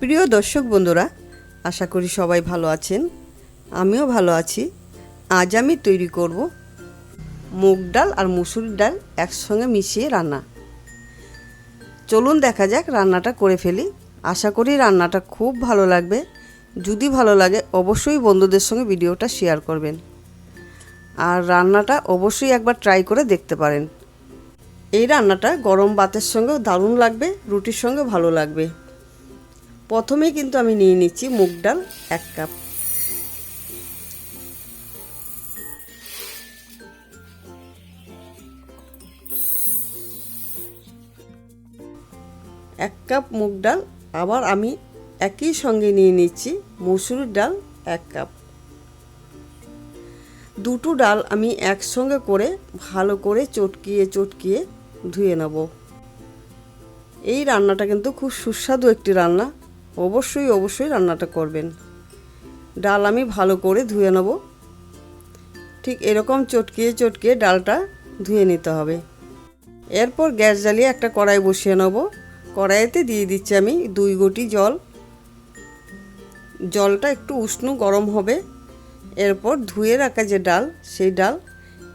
প্রিয় দর্শক বন্ধুরা, আশা করি সবাই ভালো আছেন। আমিও ভালো আছি। আজ আমি তৈরি করব মুগ ডাল আর মুসুরির ডাল একসঙ্গে মিশিয়ে রান্না। চলুন দেখা যাক রান্নাটা করে ফেলি। আশা করি রান্নাটা খুব ভালো লাগবে। যদি ভালো লাগে, অবশ্যই বন্ধুদের সঙ্গে ভিডিওটা শেয়ার করবেন। আর রান্নাটা অবশ্যই একবার ট্রাই করে দেখতে পারেন। এই রান্নাটা গরম ভাতের সঙ্গেও দারুণ লাগবে, রুটির সঙ্গে ভালো লাগবে। প্রথমেই কিন্তু আমি নিয়ে নিচ্ছি মুগ ডাল এক কাপ। এক কাপ মুগ ডাল, আবার আমি একই সঙ্গে নিয়ে নিচ্ছি মসুরির ডাল এক কাপ। দুটো ডাল আমি একসঙ্গে করে ভালো করে চটকিয়ে চটকিয়ে ধুয়ে নেব। এই রান্নাটা কিন্তু খুব সুস্বাদু একটি রান্না। অবশ্যই অবশ্যই রান্নাটা করবেন। ডাল আমি ভালো করে ধুয়ে নেব। ঠিক এরকম চটকিয়ে চটকিয়ে ডালটা ধুয়ে নিতে হবে। এরপর গ্যাস জ্বালিয়ে একটা কড়াই বসিয়ে নেব। কড়াইতে দিয়ে দিচ্ছি আমি দুই গটি জল। জলটা একটু উষ্ণ গরম হবে। এরপর ধুয়ে রাখা যে ডাল, সেই ডাল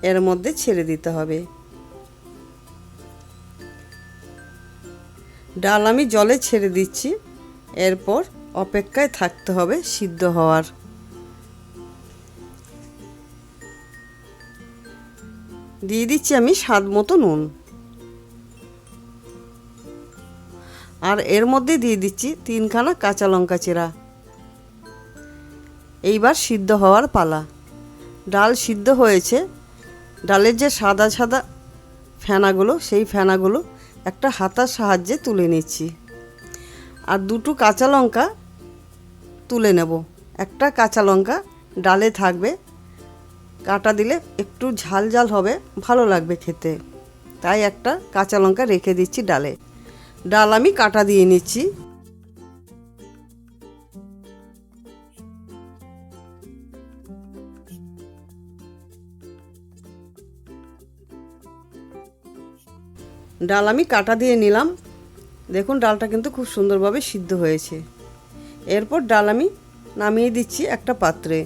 এর মধ্যে ছেড়ে দিতে হবে। ডাল আমি জলে ছেড়ে দিচ্ছি। এরপর অপেক্ষায় থাকতে হবে সিদ্ধ হওয়ার। দিয়ে দিচ্ছি আমি স্বাদ মতো নুন। আর এর মধ্যে দিয়ে দিচ্ছি তিনখানা কাঁচা লঙ্কা চেরা এইবার সিদ্ধ হওয়ার পালা। ডাল সিদ্ধ হয়েছে। ডালের যে সাদা সাদা ফেনাগুলো, সেই ফেনাগুলো একটা হাতার সাহায্যে তুলে নিচ্ছি। আর দুটো কাঁচা লঙ্কা তুলে নেব। একটা কাঁচা লঙ্কা ডালে থাকবে। কাটা দিলে একটু ঝাল ঝাল হবে, ভালো লাগবে খেতে। তাই একটা কাঁচা লঙ্কা রেখে দিচ্ছি ডালে। ডাল আমি কাটা দিয়ে নিচ্ছি। ডাল আমি কাটা দিয়ে নিলাম। দেখুন, ডালটা কিন্তু খুব সুন্দরভাবে সিদ্ধ হয়েছে। এরপর ডাল আমি নামিয়ে দিচ্ছি একটা পাত্রে।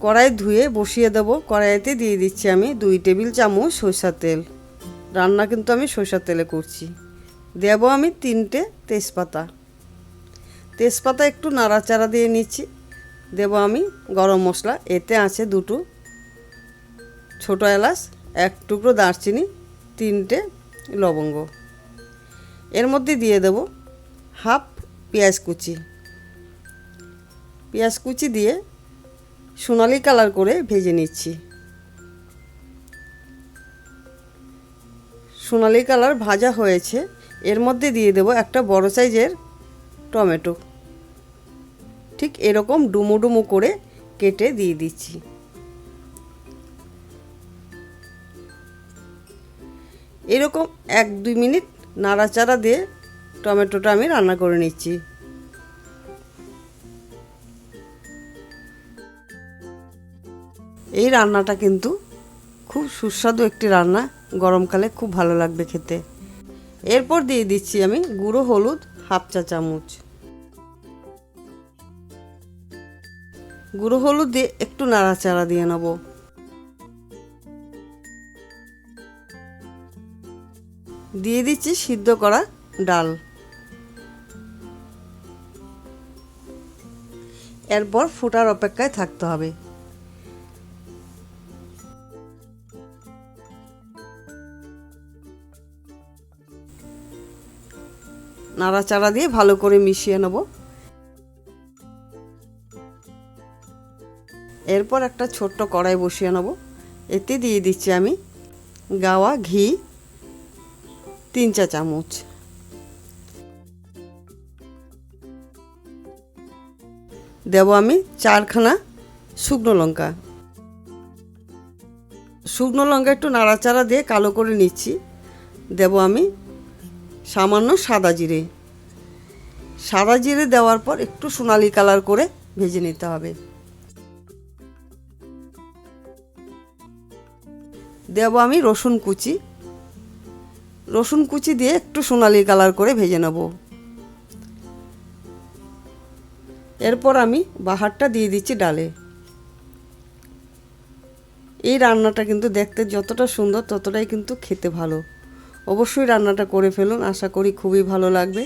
কড়াই ধুয়ে বসিয়ে দেব। কড়াইতে দিয়ে দিচ্ছি আমি দুই টেবিল চামচ সরষার তেল। রান্না কিন্তু আমি সরষার তেলে করছি। দেব আমি তিনটে তেজপাতা। তেজপাতা একটু নাড়াচাড়া দিয়ে নিচ্ছি। দেব আমি গরম মশলা। এতে আছে দুটো ছোটো এলাচ, এক টুকরো দারচিনি, তিনটে লবঙ্গ। এর মধ্যে দিয়ে দেব হাফ পেঁয়াজ কুচি। পেঁয়াজ কুচি দিয়ে সোনালি কালার করে ভেজে নিচ্ছি। সোনালি কালার ভাজা হয়েছে, এর মধ্যে দিয়ে দেব একটা বড় সাইজের টমেটো। ঠিক এরকম ডুমো ডুমো করে কেটে দিয়ে দিচ্ছি। এরকম এক দুই মিনিট নাড়াচাড়া দিয়ে টমেটোটা আমি রান্না করে নিচ্ছি। এই রান্নাটা কিন্তু খুব সুস্বাদু একটি রান্না, গরমকালে খুব ভালো লাগবে খেতে। এরপর দিয়ে দিচ্ছি আমি গুঁড়ো হলুদ হাফ চা চামচ। গুঁড়ো হলুদ দিয়ে একটু নাড়াচাড়া দিয়ে নেব। দিয়ে দিচ্ছি সিদ্ধ করা ডাল। এরপর ফোটার অপেক্ষায় থাকতে হবে। নাড়াচাড়া দিয়ে ভালো করে মিশিয়ে নেব। এরপর একটা ছোট্ট কড়াই বসিয়ে নেব। এতে দিয়ে দিচ্ছি আমি গাওয়া ঘি তিন চা চামচ। দেব আমি চারখানা শুকনো লঙ্কা। শুকনো লঙ্কা একটু নাড়াচাড়া দিয়ে কালো করে নিচ্ছি। দেব আমি সামান্য সাদা জিরে। সাদা জিরে দেওয়ার পর একটু সোনালি কালার করে ভেজে নিতে হবে। দেব আমি রসুন কুচি। রসুন কুচি দিয়ে একটু সোনালি কালার করে ভেজে নেব। এরপর আমি বাহারটা দিয়ে দিচ্ছি ডালে। এই রান্নাটা কিন্তু দেখতে যতটা সুন্দর ততটাই কিন্তু খেতে ভালো। অবশ্যই রান্নাটা করে ফেলুন, আশা করি খুবই ভালো লাগবে।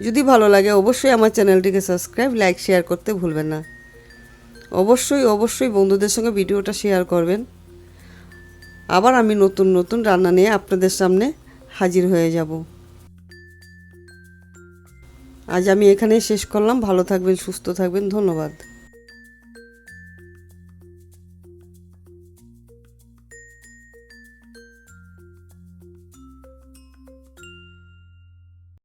যদি ভালো লাগে অবশ্যই আমার চ্যানেলটিকে সাবস্ক্রাইব, লাইক, শেয়ার করতে ভুলবেন না। অবশ্যই অবশ্যই বন্ধুদের সঙ্গে ভিডিওটা শেয়ার করবেন। আবার আমি নতুন নতুন রান্না নিয়ে আপনাদের সামনে হাজির হয়ে যাব। আজ আমি এখানেই শেষ করলাম। ভালো থাকবেন সুস্থ থাকবেন। ধন্যবাদ।